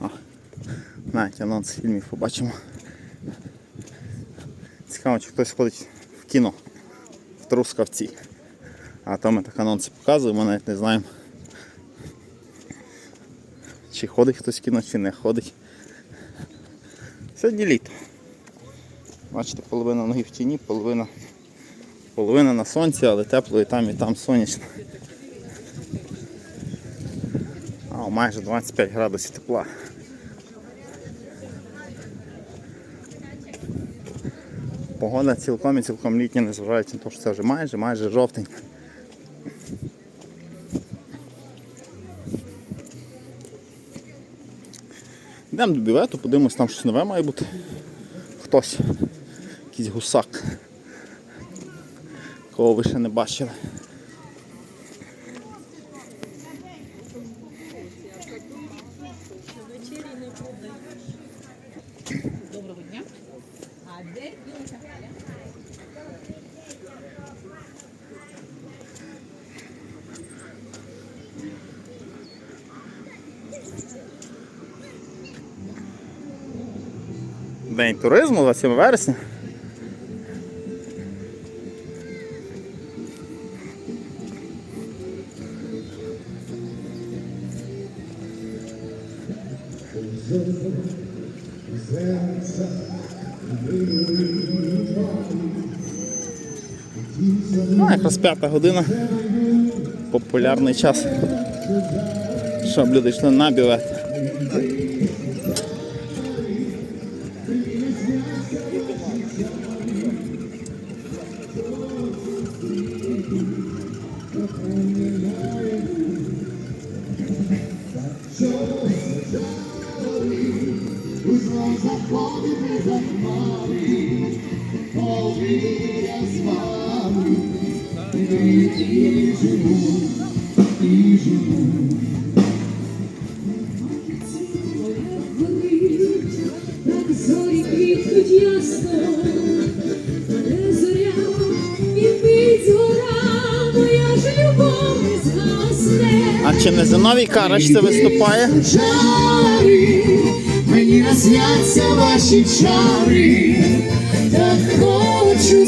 О, навіть анонс фільмів побачимо. Цікаво, чи хтось ходить в кіно в Трускавці. А то ми так анонси показуємо, навіть не знаємо. Чи ходить хтось в кіно, чи не ходить. Сьогодні літо. Бачите, половина ноги в тіні, половина, половина на сонці, але тепло і там, і там сонячно. А, майже 25 градусів тепла. Погода цілком і цілком літня, незважаючи на те, що це вже майже, майже жовтень. Йдемо до бювету, подивимось, там щось нове має бути. Хтось. Якийсь гусак. Кого ви ще не бачили. Доброго дня. А де білочка День туризму, 27 вересня. Ну, якраз п'ята година. Популярний час. Щоб люди йшли на бювет. Так зорі квітнуть ясно, але зоря і згора, моя ж любов не згасне. А чи не Зиновій Караш це виступає? Мені насняться ваші чари, так хочу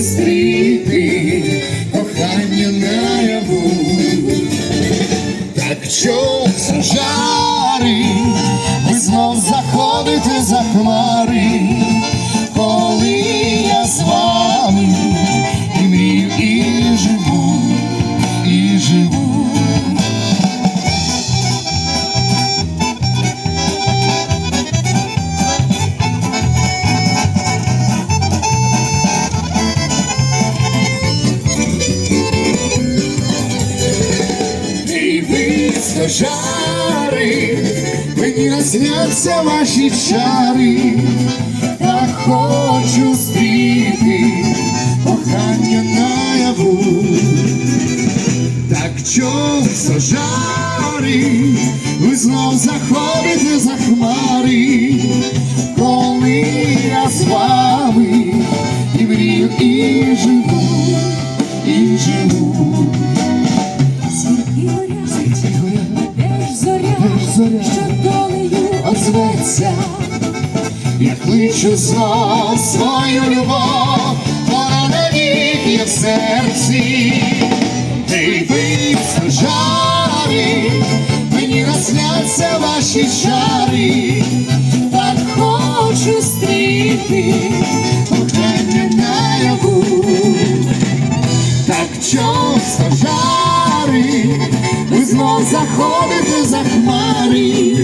мені насняться ваші чари, та хочу стріти кохання наяву, так за жари, ви знов заходите за хмари, коли я з вами і мрію, і живу, озветься, я кличу знов свою любов, вона навік є в серці, дивись жари, мені насняться ваші чари, так хочу стріти кохання наяву, так часто жари, ви знов заходите за хмари,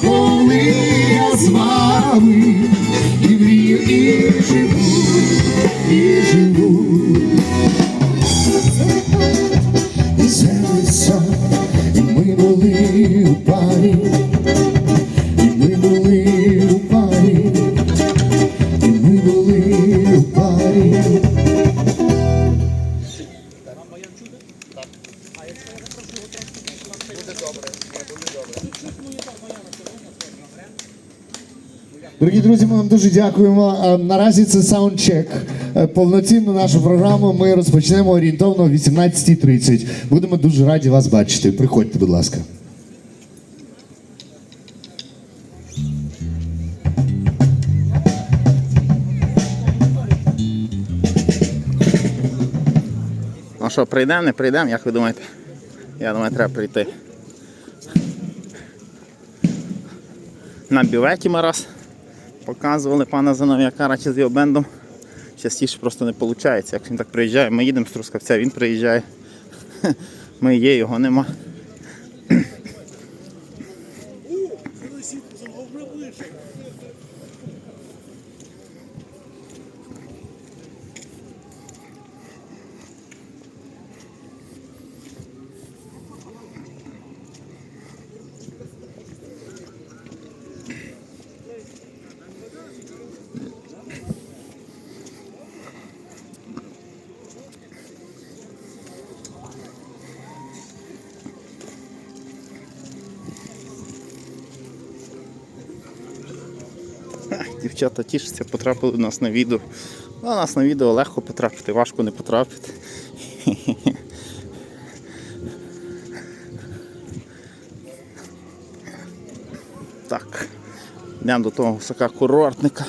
коли я з вами і врію, і живу, і живу. І зелися, і ми були у парі, Дорогі друзі, ми вам дуже дякуємо. Наразі це саундчек. Е, Повноцінну нашу програму ми розпочнемо орієнтовно о 18.30. Будемо дуже раді вас бачити. Приходьте, будь ласка. Ну що, прийдемо, не прийдемо, як ви думаєте? Я думаю, треба прийти. На бюветі ми раз показували пана Занов'яка радше з його бендом. Частіше просто не виходить. Як він так приїжджає, ми їдемо з Трускавця, він приїжджає. Ми є, його нема. Дівчата тішаться, потрапили до нас на відео. Ну, у нас на відео легко потрапити, важко не потрапити. Так, йдемо до того гусака курортника.